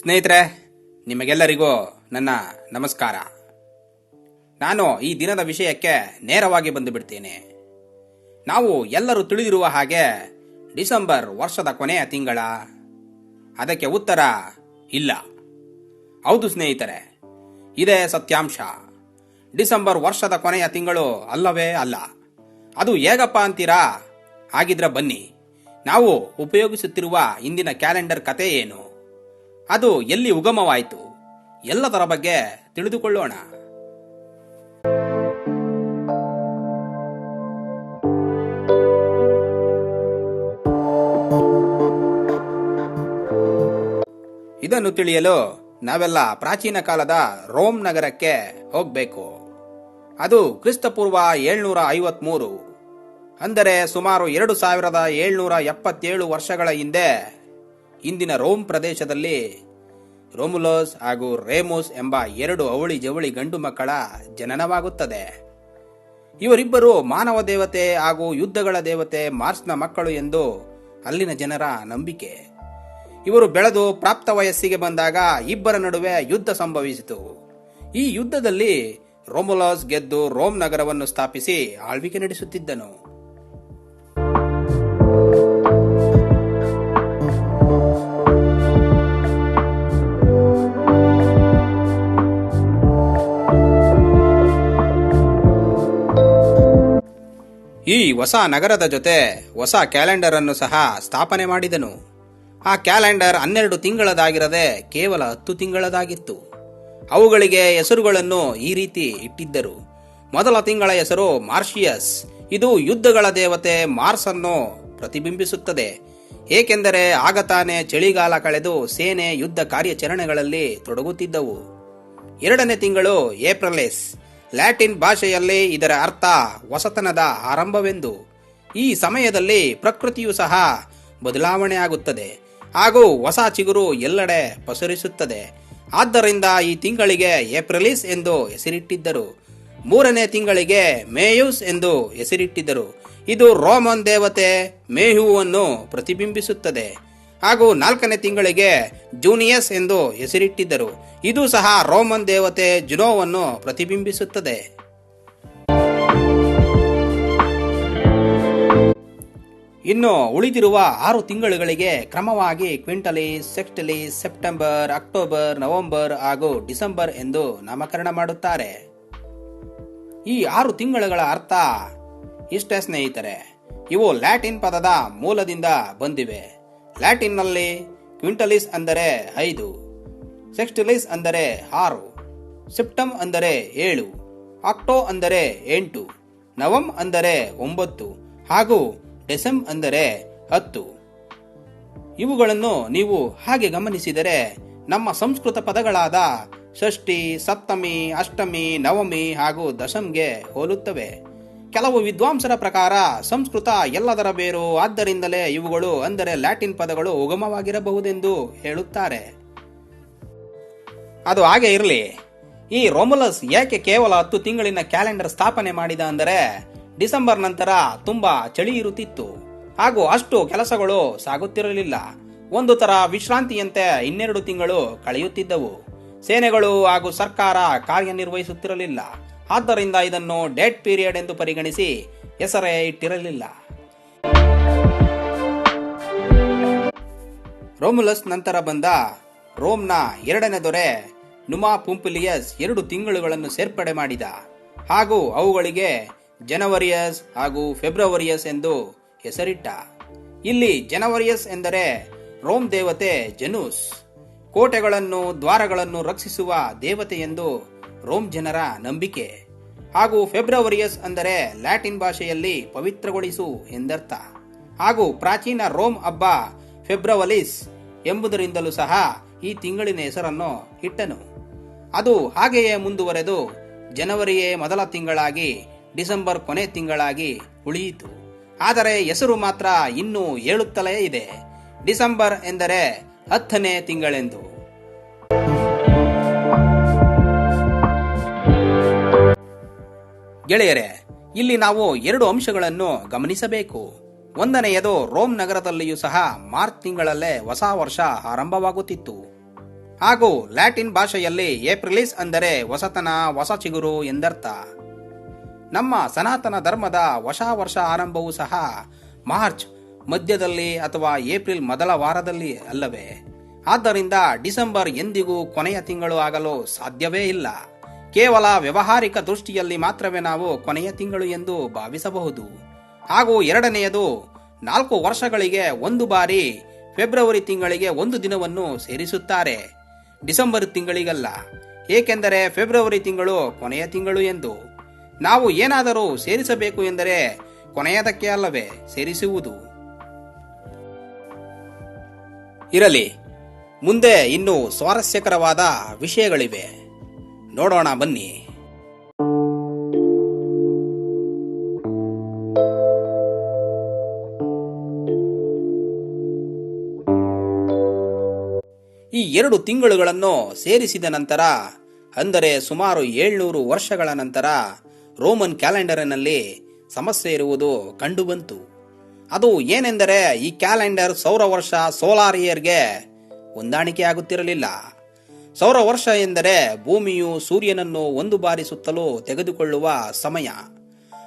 ಸ್ನೇಹಿತರೆ, ನಿಮಗೆಲ್ಲರಿಗೂ ನನ್ನ ನಮಸ್ಕಾರ. ನಾನು ಈ ದಿನದ ವಿಷಯಕ್ಕೆ ನೇರವಾಗಿ ಬಂದು ಬಿಡ್ತೇನೆ ನಾವು ಎಲ್ಲರೂ ತಿಳಿದಿರುವ ಹಾಗೆ ಡಿಸೆಂಬರ್ ವರ್ಷದ ಕೊನೆಯ ತಿಂಗಳ. ಅದಕ್ಕೆ ಉತ್ತರ ಇಲ್ಲ. ಹೌದು ಸ್ನೇಹಿತರೆ, ಇದೇ ಸತ್ಯಾಂಶ. ಡಿಸೆಂಬರ್ ವರ್ಷದ ಕೊನೆಯ ತಿಂಗಳು ಅಲ್ಲವೇ ಅಲ್ಲ. ಅದು ಹೇಗಪ್ಪ ಅಂತೀರಾ? ಹಾಗಿದ್ರೆ ಬನ್ನಿ. ನಾವು ಉಪಯೋಗಿಸುತ್ತಿರುವ ಇಂದಿನ ಕ್ಯಾಲೆಂಡರ್ ಕತೆ ಏನು? ಅದು ಎಲ್ಲಿ ಉಗಮವಾಯಿತು? ಎಲ್ಲದರ ಬಗ್ಗೆ ತಿಳಿದುಕೊಳ್ಳೋಣ. ಇದನ್ನು ತಿಳಿಯಲು ನಾವೆಲ್ಲ ಪ್ರಾಚೀನ ಕಾಲದ ರೋಮ್ ನಗರಕ್ಕೆ ಹೋಗಬೇಕು. ಅದು ಕ್ರಿಸ್ತಪೂರ್ವ ಏಳ್ನೂರ ಐವತ್ಮೂರು ಅಂದರೆ ಸುಮಾರು ಎರಡು ಸಾವಿರದ ಏಳ್ನೂರ ಎಪ್ಪತ್ತೇಳು ವರ್ಷಗಳ ಹಿಂದೆ ಇಂದಿನ ರೋಮ್ ಪ್ರದೇಶದಲ್ಲಿ ರೋಮುಲೋಸ್ ಹಾಗೂ ರೇಮೋಸ್ ಎಂಬ ಎರಡು ಅವಳಿ ಜವಳಿ ಗಂಡು ಮಕ್ಕಳ ಜನನವಾಗುತ್ತದೆ. ಇವರಿಬ್ಬರು ಮಾನವ ದೇವತೆ ಹಾಗೂ ಯುದ್ಧಗಳ ದೇವತೆ ಮಾರ್ಸ್ನ ಮಕ್ಕಳು ಎಂದು ಅಲ್ಲಿನ ಜನರ ನಂಬಿಕೆ. ಇವರು ಬೆಳೆದು ಪ್ರಾಪ್ತ ವಯಸ್ಸಿಗೆ ಬಂದಾಗ ಇಬ್ಬರ ನಡುವೆ ಯುದ್ಧ ಸಂಭವಿಸಿತು. ಈ ಯುದ್ಧದಲ್ಲಿ ರೋಮುಲಾಸ್ ಗೆದ್ದು ರೋಮ್ ನಗರವನ್ನು ಸ್ಥಾಪಿಸಿ ಆಳ್ವಿಕೆ ನಡೆಸುತ್ತಿದ್ದನು. ಈ ಹೊಸ ನಗರದ ಜೊತೆ ಹೊಸ ಕ್ಯಾಲೆಂಡರ್ ಅನ್ನು ಸಹ ಸ್ಥಾಪನೆ ಮಾಡಿದನು. ಆ ಕ್ಯಾಲೆಂಡರ್ ಹನ್ನೆರಡು ತಿಂಗಳದಾಗಿರದೆ ಕೇವಲ ಹತ್ತು ತಿಂಗಳದಾಗಿತ್ತು. ಅವುಗಳಿಗೆ ಹೆಸರುಗಳನ್ನು ಈ ರೀತಿ ಇಟ್ಟಿದ್ದರು. ಮೊದಲ ತಿಂಗಳ ಹೆಸರು ಮಾರ್ಷಿಯಸ್, ಇದು ಯುದ್ಧಗಳ ದೇವತೆ ಮಾರ್ಸ್ ಅನ್ನು ಪ್ರತಿಬಿಂಬಿಸುತ್ತದೆ. ಏಕೆಂದರೆ ಆಗ ತಾನೇ ಚಳಿಗಾಲ ಕಳೆದು ಸೇನೆ ಯುದ್ಧ ಕಾರ್ಯಾಚರಣೆಗಳಲ್ಲಿ ತೊಡಗುತ್ತಿದ್ದವು. ಎರಡನೇ ತಿಂಗಳು ಏಪ್ರಿಲೆಸ್ ಲ್ಯಾಟಿನ್ ಭಾಷೆಯಲ್ಲಿ ಇದರ ಅರ್ಥ ಹೊಸತನದ ಆರಂಭವೆಂದು. ಈ ಸಮಯದಲ್ಲಿ ಪ್ರಕೃತಿಯು ಸಹ ಬದಲಾವಣೆ ಆಗುತ್ತದೆ ಹಾಗೂ ಹೊಸ ಚಿಗುರು ಎಲ್ಲೆಡೆ ಪಸರಿಸುತ್ತದೆ. ಆದ್ದರಿಂದ ಈ ತಿಂಗಳಿಗೆ ಏಪ್ರಿಲಿಸ್ ಎಂದು ಹೆಸರಿಟ್ಟಿದ್ದರು. ಮೂರನೇ ತಿಂಗಳಿಗೆ ಮೇಯುಸ್ ಎಂದು ಹೆಸರಿಟ್ಟಿದ್ದರು. ಇದು ರೋಮನ್ ದೇವತೆ ಮೇಹುವನ್ನು ಪ್ರತಿಬಿಂಬಿಸುತ್ತದೆ. ಹಾಗೂ ನಾಲ್ಕನೇ ತಿಂಗಳಿಗೆ ಜೂನಿಯಸ್ ಎಂದು ಹೆಸರಿಟ್ಟಿದ್ದರು. ಇದು ಸಹ ರೋಮನ್ ದೇವತೆ ಜುನೋವನ್ನು ಪ್ರತಿಬಿಂಬಿಸುತ್ತದೆ. ಇನ್ನು ಉಳಿದಿರುವ ಆರು ತಿಂಗಳುಗಳಿಗೆ ಕ್ರಮವಾಗಿ Quintilis Sextilis September, October, November ಹಾಗೂ ಡಿಸೆಂಬರ್ ಎಂದು ನಾಮಕರಣ ಮಾಡುತ್ತಾರೆ. ಈ ಆರು ತಿಂಗಳುಗಳ ಅರ್ಥ ಇಷ್ಟೇ ಸ್ನೇಹಿತರೆ, ಇವು ಲ್ಯಾಟಿನ್ ಪದದ ಮೂಲದಿಂದ ಬಂದಿವೆ. ಲ್ಯಾಟಿನ್ನಲ್ಲಿ ಕ್ವಿಂಟಲಿಸ್ ಅಂದರೆ ಐದು, ಸೆಕ್ಸ್ಟಿಲಿಸ್ ಅಂದರೆ ಆರು ಸೆಪ್ಟಮ್ ಅಂದರೆ ಏಳು, ಆಕ್ಟೋ ಅಂದರೆ ಎಂಟು, ನವಂ ಅಂದರೆ ಒಂಬತ್ತು ಹಾಗೂ ಡೆಸೆಂ ಅಂದರೆ ಹತ್ತು. ಇವುಗಳನ್ನು ನೀವು ಹಾಗೆ ಗಮನಿಸಿದರೆ ನಮ್ಮ ಸಂಸ್ಕೃತ ಪದಗಳಾದ ಷಷ್ಠಿ, ಸಪ್ತಮಿ, ಅಷ್ಟಮಿ, ನವಮಿ ಹಾಗೂ ದಶಂಗೆ ಹೋಲುತ್ತವೆ. ಕೆಲವು ವಿದ್ವಾಂಸರ ಪ್ರಕಾರ ಸಂಸ್ಕೃತ ಎಲ್ಲದರ ಬೇರು. ಆದ್ದರಿಂದಲೇ ಇವುಗಳು ಅಂದರೆ ಲ್ಯಾಟಿನ್ ಪದಗಳು ಉಗಮವಾಗಿರಬಹುದೆಂದು ಹೇಳುತ್ತಾರೆ. ಅದು ಹಾಗೆ ಇರಲಿ. ಈ ರೋಮುಲಸ್ ಏಕೆ ಕೇವಲ ಹತ್ತು ತಿಂಗಳಿನ ಕ್ಯಾಲೆಂಡರ್ ಸ್ಥಾಪನೆ ಮಾಡಿದ ಅಂದರೆ ಡಿಸೆಂಬರ್ ನಂತರ ತುಂಬಾ ಚಳಿ ಇರುತ್ತಿತ್ತು. ಹಾಗೂ ಅಷ್ಟು ಕೆಲಸಗಳು ಸಾಗುತ್ತಿರಲಿಲ್ಲ. ಒಂದು ತರ ವಿಶ್ರಾಂತಿಯಂತೆ ಇನ್ನೆರಡು ತಿಂಗಳು ಕಳೆಯುತ್ತಿದ್ದವು. ಸೇನೆಗಳು ಹಾಗೂ ಸರ್ಕಾರ ಕಾರ್ಯನಿರ್ವಹಿಸುತ್ತಿರಲಿಲ್ಲ. ಆದ್ದರಿಂದ ಇದನ್ನು ಡೆಡ್ ಪೀರಿಯಡ್ ಎಂದು ಪರಿಗಣಿಸಿ ಹೆಸರೇ ಇಟ್ಟಿರಲಿಲ್ಲ. ರೋಮುಲಸ್ ನಂತರ ಬಂದ ರೋಮ್ನ ಎರಡನೇ ದೊರೆ ನುಮಾ ಪುಂಪಿಲಿಯಸ್ ಎರಡು ತಿಂಗಳುಗಳನ್ನು ಸೇರ್ಪಡೆ ಮಾಡಿದ. ಹಾಗೂ ಅವುಗಳಿಗೆ ಜನವರಿಯಸ್ ಹಾಗೂ ಫೆಬ್ರವರಿಯಸ್ ಎಂದು ಹೆಸರಿಟ್ಟ. ಇಲ್ಲಿ ಜನವರಿಯಸ್ ಎಂದರೆ ರೋಮ್ ದೇವತೆ ಜನುಸ್. ಕೋಟೆಗಳನ್ನು, ದ್ವಾರಗಳನ್ನು ರಕ್ಷಿಸುವ ದೇವತೆ ಎಂದು ರೋಮ್ ಜನರ ನಂಬಿಕೆ. ಹಾಗೂ ಫೆಬ್ರವರಿಯಸ್ ಅಂದರೆ ಲ್ಯಾಟಿನ್ ಭಾಷೆಯಲ್ಲಿ ಪವಿತ್ರಗೊಳಿಸು ಎಂದರ್ಥ. ಹಾಗೂ ಪ್ರಾಚೀನ ರೋಮ್ ಹಬ್ಬ ಫೆಬ್ರವಲಿಸ್ ಎಂಬುದರಿಂದಲೂ ಸಹ ಈ ತಿಂಗಳಿನ ಹೆಸರನ್ನು ಇಟ್ಟನು. ಅದು ಹಾಗೆಯೇ ಮುಂದುವರೆದು ಜನವರಿಯೇ ಮೊದಲ ತಿಂಗಳಾಗಿ ಡಿಸೆಂಬರ್ ಕೊನೆ ತಿಂಗಳಾಗಿ ಉಳಿಯಿತು. ಆದರೆ ಹೆಸರು ಮಾತ್ರ ಇನ್ನೂ ಹೇಳುತ್ತಲೇ ಇದೆ. ಡಿಸೆಂಬರ್ ಎಂದರೆ ಹತ್ತನೇ ತಿಂಗಳೆಂದು. ಗೆಳೆಯರೆ, ಇಲ್ಲಿ ನಾವು ಎರಡು ಅಂಶಗಳನ್ನು ಗಮನಿಸಬೇಕು. ಒಂದನೆಯದು ರೋಮ್ ನಗರದಲ್ಲಿಯೂ ಸಹ ಮಾರ್ಚ್ ತಿಂಗಳಲ್ಲೇ ಹೊಸ ವರ್ಷ ಆರಂಭವಾಗುತ್ತಿತ್ತು. ಹಾಗೂ ಲ್ಯಾಟಿನ್ ಭಾಷೆಯಲ್ಲಿ ಏಪ್ರಿಲಿಸ್ ಅಂದರೆ ಹೊಸತನ, ಹೊಸ ಚಿಗುರು ಎಂದರ್ಥ. ನಮ್ಮ ಸನಾತನ ಧರ್ಮದ ಹೊಸ ವರ್ಷ ಆರಂಭವೂ ಸಹ ಮಾರ್ಚ್ ಮಧ್ಯದಲ್ಲಿ ಅಥವಾ ಏಪ್ರಿಲ್ ಮೊದಲ ವಾರದಲ್ಲಿ ಅಲ್ಲವೇ. ಆದ್ದರಿಂದ ಡಿಸೆಂಬರ್ ಎಂದಿಗೂ ಕೊನೆಯ ತಿಂಗಳು ಆಗಲು ಸಾಧ್ಯವೇ ಇಲ್ಲ. ಕೇವಲ ವ್ಯವಹಾರಿಕ ದೃಷ್ಟಿಯಲ್ಲಿ ಮಾತ್ರವೇ ನಾವು ಕೊನೆಯ ತಿಂಗಳು ಎಂದು ಭಾವಿಸಬಹುದು. ಹಾಗೂ ಎರಡನೆಯದು, ನಾಲ್ಕು ವರ್ಷಗಳಿಗೆ ಒಂದು ಬಾರಿ ಫೆಬ್ರವರಿ ತಿಂಗಳಿಗೆ ಒಂದು ದಿನವನ್ನು ಸೇರಿಸುತ್ತಾರೆ. ಡಿಸೆಂಬರ್ ತಿಂಗಳಿಗಲ್ಲ. ಏಕೆಂದರೆ ಫೆಬ್ರವರಿ ತಿಂಗಳು ಕೊನೆಯ ತಿಂಗಳು ಎಂದು. ನಾವು ಏನಾದರೂ ಸೇರಿಸಬೇಕು ಎಂದರೆ ಕೊನೆಯದಕ್ಕೆ ಅಲ್ಲವೇ, ಸೇರಿಸುವುದು. ಇರಲಿ, ಮುಂದೆ ಇನ್ನೂ ಸ್ವಾರಸ್ಯಕರವಾದ ವಿಷಯಗಳಿವೆ. ನೋಡೋಣ, ಬನ್ನಿ. ಈ ಎರಡು ತಿಂಗಳುಗಳನ್ನು ಸೇರಿಸಿದ ನಂತರ, ಅಂದರೆ ಸುಮಾರು ಏಳ್ನೂರು ವರ್ಷಗಳ ನಂತರ, ರೋಮನ್ ಕ್ಯಾಲೆಂಡರ್ನಲ್ಲಿ ಸಮಸ್ಯೆ ಇರುವುದು ಕಂಡುಬಂತು. ಅದು ಏನೆಂದರೆ, ಈ ಕ್ಯಾಲೆಂಡರ್ ಸೌರ ವರ್ಷ ಸೋಲಾರ್ ಇಯರ್ಗೆ ಹೊಂದಾಣಿಕೆ ಆಗುತ್ತಿರಲಿಲ್ಲ ಸೌರ ವರ್ಷ ಎಂದರೆ ಭೂಮಿಯು ಸೂರ್ಯನನ್ನು ಒಂದು ಬಾರಿ ಸುತ್ತಲೂ ತೆಗೆದುಕೊಳ್ಳುವ ಸಮಯ.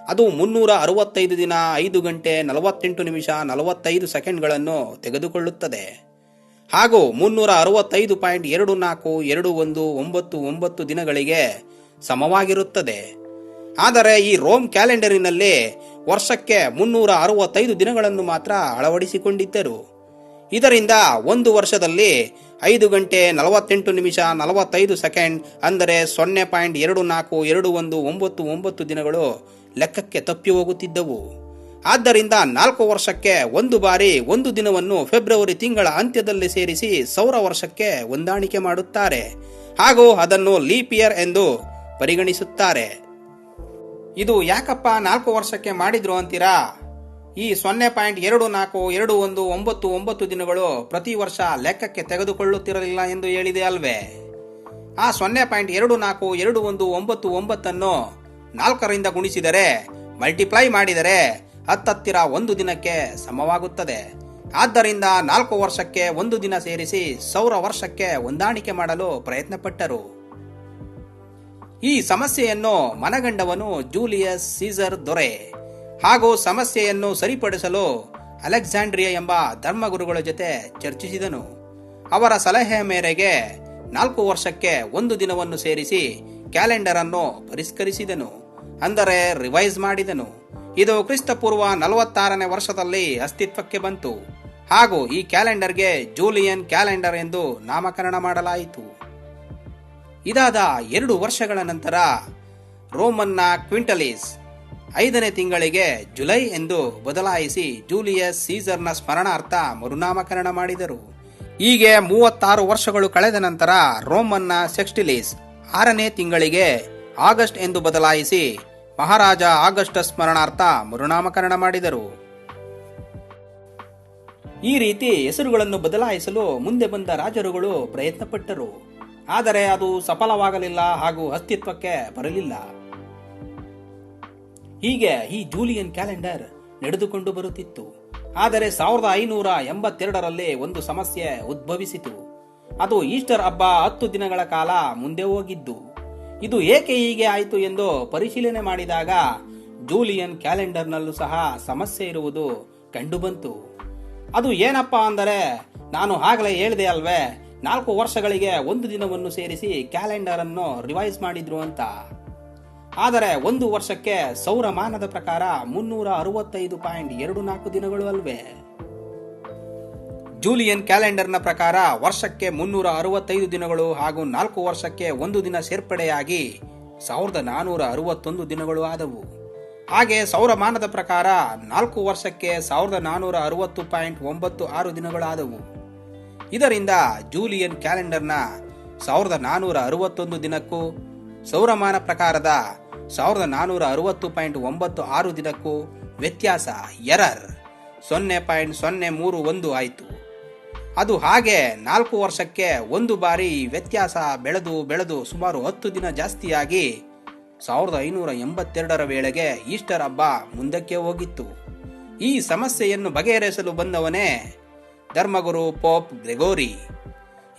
ಅದು ಮುನ್ನೂರ ಅರವತ್ತೈದು ದಿನ ಐದು ಗಂಟೆ ನಲವತ್ತೆಂಟು ನಿಮಿಷ ನಲವತ್ತೈದು ಸೆಕೆಂಡ್ಗಳನ್ನು ತೆಗೆದುಕೊಳ್ಳುತ್ತದೆ. ಹಾಗೂ ಮುನ್ನೂರ ಅರವತ್ತೈದು ಪಾಯಿಂಟ್ ಎರಡು ನಾಲ್ಕು ಎರಡು ಒಂದು ಒಂಬತ್ತು ಒಂಬತ್ತು ದಿನಗಳಿಗೆ ಸಮವಾಗಿರುತ್ತದೆ. ಆದರೆ ಈ ರೋಮ್ ಕ್ಯಾಲೆಂಡರಿನಲ್ಲಿ ವರ್ಷಕ್ಕೆ ಮುನ್ನೂರ ಅರವತ್ತೈದು ದಿನಗಳನ್ನು ಮಾತ್ರ ಅಳವಡಿಸಿಕೊಂಡಿದ್ದರು. ಇದರಿಂದ ಒಂದು ವರ್ಷದಲ್ಲಿ ಐದು ಗಂಟೆ ನಲವತ್ತೆಂಟು ನಿಮಿಷ ನಲವತ್ತೈದು ಸೆಕೆಂಡ್ ಅಂದರೆ ಸೊನ್ನೆ ಪಾಯಿಂಟ್ ಎರಡು ನಾಲ್ಕು ಎರಡು ಒಂದು ಒಂಬತ್ತು ಒಂಬತ್ತು ದಿನಗಳು ಲೆಕ್ಕಕ್ಕೆ ತಪ್ಪಿ ಹೋಗುತ್ತಿದ್ದವು. ಆದ್ದರಿಂದ ನಾಲ್ಕು ವರ್ಷಕ್ಕೆ ಒಂದು ಬಾರಿ ಒಂದು ದಿನವನ್ನು ಫೆಬ್ರವರಿ ತಿಂಗಳ ಅಂತ್ಯದಲ್ಲಿ ಸೇರಿಸಿ ಸೌರ ವರ್ಷಕ್ಕೆ ಹೊಂದಾಣಿಕೆ ಮಾಡುತ್ತಾರೆ. ಹಾಗೂ ಅದನ್ನು ಲೀಪ್ ಇಯರ್ ಎಂದು ಪರಿಗಣಿಸುತ್ತಾರೆ. ಇದು ಯಾಕಪ್ಪ ನಾಲ್ಕು ವರ್ಷಕ್ಕೆ ಮಾಡಿದ್ರು ಅಂತೀರಾ? ಈ ಸೊನ್ನೆ ಪಾಯಿಂಟ್ ಎರಡು ನಾಲ್ಕು, ಎರಡು ಒಂದು, ಒಂಬತ್ತು ಒಂಬತ್ತು ದಿನಗಳು ಪ್ರತಿ ವರ್ಷ ಲೆಕ್ಕಕ್ಕೆ ತೆಗೆದುಕೊಳ್ಳುತ್ತಿರಲಿಲ್ಲ ಎಂದು ಹೇಳಿದೆ ಅಲ್ವೇ? ಆ ಸೊನ್ನೆ ಪಾಯಿಂಟ್ ಎರಡು ನಾಲ್ಕು, ಎರಡು ಒಂದು, ಒಂಬತ್ತು, ಒಂಬತ್ತನ್ನು ನಾಲ್ಕರಿಂದ ಗುಣಿಸಿದರೆ, ಮಲ್ಟಿಪ್ಲೈ ಮಾಡಿದರೆ ಹತ್ತತ್ತಿರ ಒಂದು ದಿನಕ್ಕೆ ಸಮವಾಗುತ್ತದೆ. ಆದ್ದರಿಂದ ನಾಲ್ಕು ವರ್ಷಕ್ಕೆ ಒಂದು ದಿನ ಸೇರಿಸಿ ಸೌರ ವರ್ಷಕ್ಕೆ ಹೊಂದಾಣಿಕೆ ಮಾಡಲು ಪ್ರಯತ್ನಪಟ್ಟರು. ಈ ಸಮಸ್ಯೆಯನ್ನು ಮನಗಂಡವನು ಜೂಲಿಯಸ್ ಸೀಸರ್ ದೊರೆ. ಹಾಗೂ ಸಮಸ್ಯೆಯನ್ನು ಸರಿಪಡಿಸಲು ಅಲೆಕ್ಸಾಂಡ್ರಿಯಾ ಎಂಬ ಧರ್ಮಗುರುಗಳ ಜೊತೆ ಚರ್ಚಿಸಿದನು. ಅವರ ಸಲಹೆಯ ಮೇರೆಗೆ ನಾಲ್ಕು ವರ್ಷಕ್ಕೆ ಒಂದು ದಿನವನ್ನು ಸೇರಿಸಿ ಕ್ಯಾಲೆಂಡರ್ ಅನ್ನು ಪರಿಷ್ಕರಿಸಿದನು, ಅಂದರೆ ರಿವೈಸ್ ಮಾಡಿದನು. ಇದು ಕ್ರಿಸ್ತಪೂರ್ವ ನಲವತ್ತಾರನೇ ವರ್ಷದಲ್ಲಿ ಅಸ್ತಿತ್ವಕ್ಕೆ ಬಂತು, ಹಾಗೂ ಈ ಕ್ಯಾಲೆಂಡರ್ಗೆ ಜೂಲಿಯನ್ ಕ್ಯಾಲೆಂಡರ್ ಎಂದು ನಾಮಕರಣ ಮಾಡಲಾಯಿತು. ಇದಾದ ಎರಡು ವರ್ಷಗಳ ನಂತರ ರೋಮನ್ನ ಕ್ವಿಂಟಲಿಸ್ ಐದನೇ ತಿಂಗಳಿಗೆ ಜುಲೈ ಎಂದು ಬದಲಾಯಿಸಿ ಜೂಲಿಯಸ್ ಸೀಸರ್ನ ಸ್ಮರಣಾರ್ಥ ಮರುನಾಮಕರಣ ಮಾಡಿದರು. ಹೀಗೆ ಮೂವತ್ತಾರು ವರ್ಷಗಳು ಕಳೆದ ನಂತರ ರೋಮನ್ನ ಸೆಕ್ಸ್ಟಿಲೀಸ್ ಆರನೇ ತಿಂಗಳಿಗೆ ಆಗಸ್ಟ್ ಎಂದು ಬದಲಾಯಿಸಿ ಮಹಾರಾಜ ಆಗಸ್ಟ್ ಸ್ಮರಣಾರ್ಥ ಮರುನಾಮಕರಣ ಮಾಡಿದರು. ಈ ರೀತಿ ಹೆಸರುಗಳನ್ನು ಬದಲಾಯಿಸಲು ಮುಂದೆ ಬಂದ ರಾಜರುಗಳು ಪ್ರಯತ್ನಪಟ್ಟರು. ಆದರೆ ಅದು ಸಫಲವಾಗಲಿಲ್ಲ ಹಾಗೂ ಅಸ್ತಿತ್ವಕ್ಕೆ ಬರಲಿಲ್ಲ. ಹೀಗೆ ಈ ಜೂಲಿಯನ್ ಕ್ಯಾಲೆಂಡರ್ ನಡೆದುಕೊಂಡು ಬರುತ್ತಿತ್ತು. ಆದರೆ ಸಾವಿರದ ಐನೂರ ಎಂಬತ್ತೆರಡರಲ್ಲಿ ಒಂದು ಸಮಸ್ಯೆ ಉದ್ಭವಿಸಿತು. ಅದು ಈಸ್ಟರ್ ಹಬ್ಬ ಹತ್ತು ದಿನಗಳ ಕಾಲ ಮುಂದೆ ಹೋಗಿದ್ದು. ಇದು ಏಕೆ ಹೀಗೆ ಆಯಿತು ಎಂದು ಪರಿಶೀಲನೆ ಮಾಡಿದಾಗ ಜೂಲಿಯನ್ ಕ್ಯಾಲೆಂಡರ್ನಲ್ಲೂ ಸಹ ಸಮಸ್ಯೆ ಇರುವುದು ಕಂಡುಬಂತು. ಅದು ಏನಪ್ಪಾ ಅಂದರೆ, ನಾನು ಆಗಲೇ ಹೇಳಿದೆ ಅಲ್ವೇ, ನಾಲ್ಕು ವರ್ಷಗಳಿಗೆ ಒಂದು ದಿನವನ್ನು ಸೇರಿಸಿ ಕ್ಯಾಲೆಂಡರ್ ಅನ್ನು ರಿವೈಸ್ ಮಾಡಿದ್ರು ಅಂತ. ಆದರೆ ಒಂದು ವರ್ಷಕ್ಕೆ ಸೌರಮಾನದ ಪ್ರಕಾರ ಮುನ್ನೂರ ಅರವತ್ತೈದು ಪಾಯಿಂಟ್ ಎರಡು ನಾಲ್ಕು ದಿನಗಳು ಅಲ್ವೇ? ಜೂಲಿಯನ್ ಕ್ಯಾಲೆಂಡರ್ನ ಪ್ರಕಾರ ವರ್ಷಕ್ಕೆ ಮುನ್ನೂರ ಅರವತ್ತೈದು ದಿನಗಳು ಹಾಗೂ ನಾಲ್ಕು ವರ್ಷಕ್ಕೆ ಒಂದು ದಿನ ಸೇರ್ಪಡೆಯಾಗಿ ಸಾವಿರದ ನಾನೂರ ಅರವತ್ತೊಂದು ದಿನಗಳು ಆದವು. ಹಾಗೆ ಸೌರಮಾನದ ಪ್ರಕಾರ ನಾಲ್ಕು ವರ್ಷಕ್ಕೆ ಸಾವಿರದ ನಾನೂರ ಅರವತ್ತು ಪಾಯಿಂಟ್ ಒಂಬತ್ತು ಆರು ದಿನಗಳಾದವು. ಇದರಿಂದ ಜೂಲಿಯನ್ ಕ್ಯಾಲೆಂಡರ್ನ ಸಾವಿರದ ನಾನೂರ ಅರವತ್ತೊಂದು ದಿನಕ್ಕೂ ಸೌರಮಾನ ಪ್ರಕಾರದ ಸಾವಿರದ ನಾನೂರ ಅರವತ್ತು ಪಾಯಿಂಟ್ ಒಂಬತ್ತು ಆರು ದಿನಕ್ಕೂ ವ್ಯತ್ಯಾಸ, ಎರರ್. ಸೊನ್ನೆ ಪಾಯಿಂಟ್ ಸೊನ್ನೆ ಮೂರು ಒಂದು ಆಯಿತು. ಅದು ಹಾಗೆ ನಾಲ್ಕು ವರ್ಷಕ್ಕೆ ಒಂದು ಬಾರಿ ವ್ಯತ್ಯಾಸ ಬೆಳೆದು ಬೆಳೆದು ಸುಮಾರು ಹತ್ತು ದಿನ ಜಾಸ್ತಿಯಾಗಿ ಸಾವಿರದ ಐನೂರ ಎಂಬತ್ತೆರಡರ ವೇಳೆಗೆ ಈಸ್ಟರ್ ಹಬ್ಬ ಮುಂದಕ್ಕೆ ಹೋಗಿತ್ತು. ಈ ಸಮಸ್ಯೆಯನ್ನು ಬಗೆಹರಿಸಲು ಬಂದವನೇ ಧರ್ಮಗುರು ಪೋಪ್ ಗ್ರೆಗೋರಿ.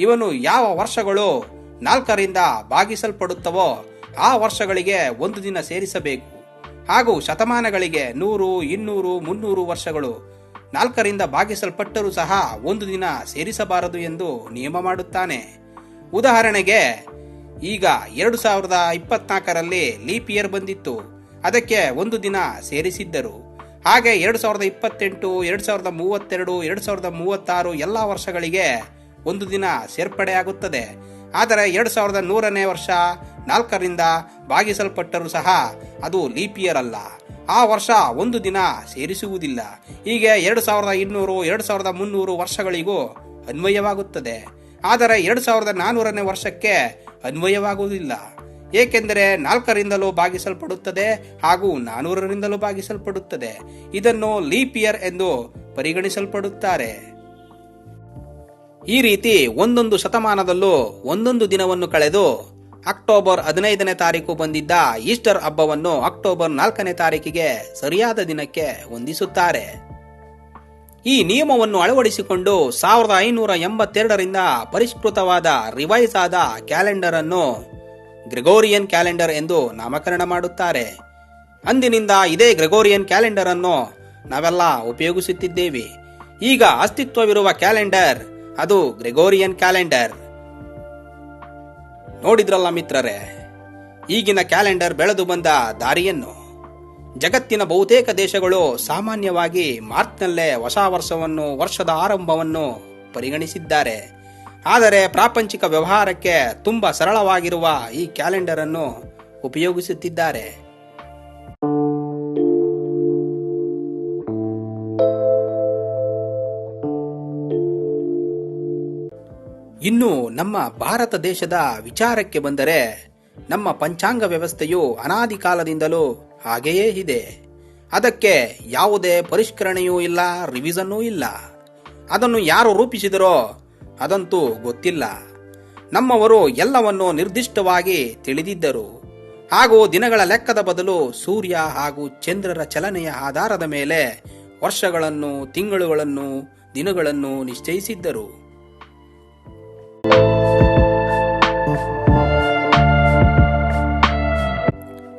ಇವನು ಯಾವ ವರ್ಷಗಳು ನಾಲ್ಕರಿಂದ ಭಾಗಿಸಲ್ಪಡುತ್ತವೋ ಆ ವರ್ಷಗಳಿಗೆ ಒಂದು ದಿನ ಸೇರಿಸಬೇಕು. ಹಾಗೂ ಶತಮಾನಗಳಿಗೆ ನೂರು, ಇನ್ನೂರು, ಮುನ್ನೂರು ವರ್ಷಗಳು ನಾಲ್ಕರಿಂದ ಭಾಗಿಸಲ್ಪಟ್ಟರೂ ಸಹ ಒಂದು ದಿನ ಸೇರಿಸಬಾರದು ಎಂದು ನಿಯಮ ಮಾಡುತ್ತಾನೆ. ಉದಾಹರಣೆಗೆ, ಈಗ ಎರಡು ಸಾವಿರದ ಇಪ್ಪತ್ನಾಲ್ಕರಲ್ಲಿ ಲೀಪ್ ಇಯರ್ ಬಂದಿತ್ತು. ಅದಕ್ಕೆ ಒಂದು ದಿನ ಸೇರಿಸಿದ್ದರು. ಹಾಗೆ ಎರಡು ಸಾವಿರದ ಇಪ್ಪತ್ತೆಂಟು, ಎರಡು ಸಾವಿರದ ಮೂವತ್ತೆರಡು, ಎರಡು ಸಾವಿರದ ಮೂವತ್ತಾರು ಎಲ್ಲ ವರ್ಷಗಳಿಗೆ ಒಂದು ದಿನ ಸೇರ್ಪಡೆಯಾಗುತ್ತದೆ. ಆದರೆ ಎರಡು ಸಾವಿರದ ನೂರನೇ ವರ್ಷ ನಾಲ್ಕರಿಂದ ಭಾಗಿಸಲ್ಪಟ್ಟರೂ ಸಹ ಅದು ಲೀಪಿಯರ್ ಅಲ್ಲ ಆ ವರ್ಷ ಒಂದು ದಿನ ಸೇರಿಸುವುದಿಲ್ಲ. ಹೀಗೆ ಎರಡು ಸಾವಿರದ ಇನ್ನೂರು, ಎರಡು ಸಾವಿರದ ಮುನ್ನೂರು ವರ್ಷಗಳಿಗೂ ಅನ್ವಯವಾಗುತ್ತದೆ. ಆದರೆ ಎರಡು ಸಾವಿರದ ನಾನ್ನೂರನೇ ವರ್ಷಕ್ಕೆ ಅನ್ವಯವಾಗುವುದಿಲ್ಲ. ಏಕೆಂದರೆ ನಾಲ್ಕರಿಂದಲೂ ಭಾಗಿಸಲ್ಪಡುತ್ತದೆ ಹಾಗೂ ನಾನೂರರಿಂದಲೂ ಭಾಗಿಸಲ್ಪಡುತ್ತದೆ. ಇದನ್ನು ಲೀಪಿಯರ್ ಎಂದು ಪರಿಗಣಿಸಲ್ಪಡುತ್ತಾರೆ. ಈ ರೀತಿ ಒಂದೊಂದು ಶತಮಾನದಲ್ಲೂ ಒಂದೊಂದು ದಿನವನ್ನು ಕಳೆದು ಅಕ್ಟೋಬರ್ ಹದಿನೈದನೇ ತಾರೀಕು ಬಂದಿದ್ದ ಈಸ್ಟರ್ ಹಬ್ಬವನ್ನು ಅಕ್ಟೋಬರ್ ನಾಲ್ಕನೇ ತಾರೀಕಿಗೆ ಸರಿಯಾದ ದಿನಕ್ಕೆ ಹೊಂದಿಸುತ್ತಾರೆ ಈ ನಿಯಮವನ್ನು ಅಳವಡಿಸಿಕೊಂಡು ಸಾವಿರದ ಐನೂರ ಎಂಬತ್ತೆರಡರಿಂದ ಪರಿಷ್ಕೃತವಾದ ರಿವೈಸ್ ಆದ ಕ್ಯಾಲೆಂಡರ್ ಅನ್ನು ಗ್ರೆಗೋರಿಯನ್ ಕ್ಯಾಲೆಂಡರ್ ಎಂದು ನಾಮಕರಣ ಮಾಡುತ್ತಾರೆ. ಅಂದಿನಿಂದ ಇದೇ ಗ್ರೆಗೋರಿಯನ್ ಕ್ಯಾಲೆಂಡರ್ ಅನ್ನು ನಾವೆಲ್ಲ ಉಪಯೋಗಿಸುತ್ತಿದ್ದೇವೆ. ಈಗ ಅಸ್ತಿತ್ವವಿರುವ ಕ್ಯಾಲೆಂಡರ್ ಅದು ಗ್ರೆಗೋರಿಯನ್ ಕ್ಯಾಲೆಂಡರ್. ನೋಡಿದ್ರಲ್ಲ ಮಿತ್ರರೇ, ಈಗಿನ ಕ್ಯಾಲೆಂಡರ್ ಬೆಳೆದು ಬಂದ ದಾರಿಯನ್ನು. ಜಗತ್ತಿನ ಬಹುತೇಕ ದೇಶಗಳು ಸಾಮಾನ್ಯವಾಗಿ ಮಾರ್ಚ್ನಲ್ಲೇ ಹೊಸ ವರ್ಷವನ್ನು, ವರ್ಷದ ಆರಂಭವನ್ನು ಪರಿಗಣಿಸಿದ್ದಾರೆ. ಆದರೆ ಪ್ರಾಪಂಚಿಕ ವ್ಯವಹಾರಕ್ಕೆ ತುಂಬಾ ಸರಳವಾಗಿರುವ ಈ ಕ್ಯಾಲೆಂಡರ್ ಅನ್ನು ಉಪಯೋಗಿಸುತ್ತಿದ್ದಾರೆ. ಇನ್ನು ನಮ್ಮ ಭಾರತ ದೇಶದ ವಿಚಾರಕ್ಕೆ ಬಂದರೆ ನಮ್ಮ ಪಂಚಾಂಗ ವ್ಯವಸ್ಥೆಯು ಅನಾದಿ ಕಾಲದಿಂದಲೂ ಹಾಗೆಯೇ ಇದೆ. ಅದಕ್ಕೆ ಯಾವುದೇ ಪರಿಷ್ಕರಣೆಯೂ ಇಲ್ಲ ರಿವಿಸನ್ನೂ ಇಲ್ಲ. ಅದನ್ನು ಯಾರು ರೂಪಿಸಿದರೋ ಅದಂತೂ ಗೊತ್ತಿಲ್ಲ. ನಮ್ಮವರು ಎಲ್ಲವನ್ನು ನಿರ್ದಿಷ್ಟವಾಗಿ ತಿಳಿದಿದ್ದರು. ಹಾಗೂ ದಿನಗಳ ಲೆಕ್ಕದ ಬದಲು ಸೂರ್ಯ ಹಾಗೂ ಚಂದ್ರರ ಚಲನೆಯ ಆಧಾರದ ಮೇಲೆ ವರ್ಷಗಳನ್ನು, ತಿಂಗಳುಗಳನ್ನು, ದಿನಗಳನ್ನು ನಿಶ್ಚಯಿಸಿದ್ದರು.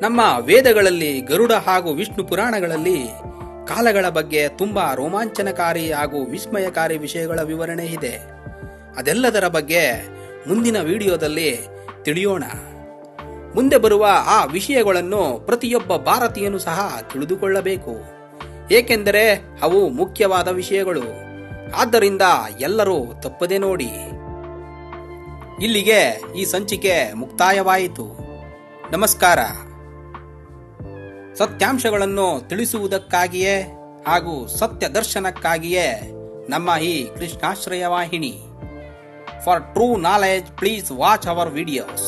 ನಮ್ಮ ವೇದಗಳಲ್ಲಿ ಗರುಡ ಹಾಗೂ ವಿಷ್ಣು ಪುರಾಣಗಳಲ್ಲಿ ಕಾಲಗಳ ಬಗ್ಗೆ ತುಂಬಾ ರೋಮಾಂಚನಕಾರಿ ಹಾಗೂ ವಿಸ್ಮಯಕಾರಿ ವಿಷಯಗಳ ವಿವರಣೆ ಇದೆ. ಅದೆಲ್ಲದರ ಬಗ್ಗೆ ಮುಂದಿನ ವಿಡಿಯೋದಲ್ಲಿ ತಿಳಿಯೋಣ. ಮುಂದೆ ಬರುವ ಆ ವಿಷಯಗಳನ್ನು ಪ್ರತಿಯೊಬ್ಬ ಭಾರತೀಯನು ಸಹ ತಿಳಿದುಕೊಳ್ಳಬೇಕು. ಏಕೆಂದರೆ ಅವು ಮುಖ್ಯವಾದ ವಿಷಯಗಳು. ಆದ್ದರಿಂದ ಎಲ್ಲರೂ ತಪ್ಪದೆ ನೋಡಿ. ಇಲ್ಲಿಗೆ ಈ ಸಂಚಿಕೆ ಮುಕ್ತಾಯವಾಯಿತು. ನಮಸ್ಕಾರ. ಸತ್ಯಾಂಶಗಳನ್ನು ತಿಳಿಸುವುದಕ್ಕಾಗಿಯೇ ಹಾಗೂ ಸತ್ಯ ದರ್ಶನಕ್ಕಾಗಿಯೇ ನಮ್ಮ ಈ ಕೃಷ್ಣಾಶ್ರಯ ವಾಹಿನಿ for true knowledge please watch our videos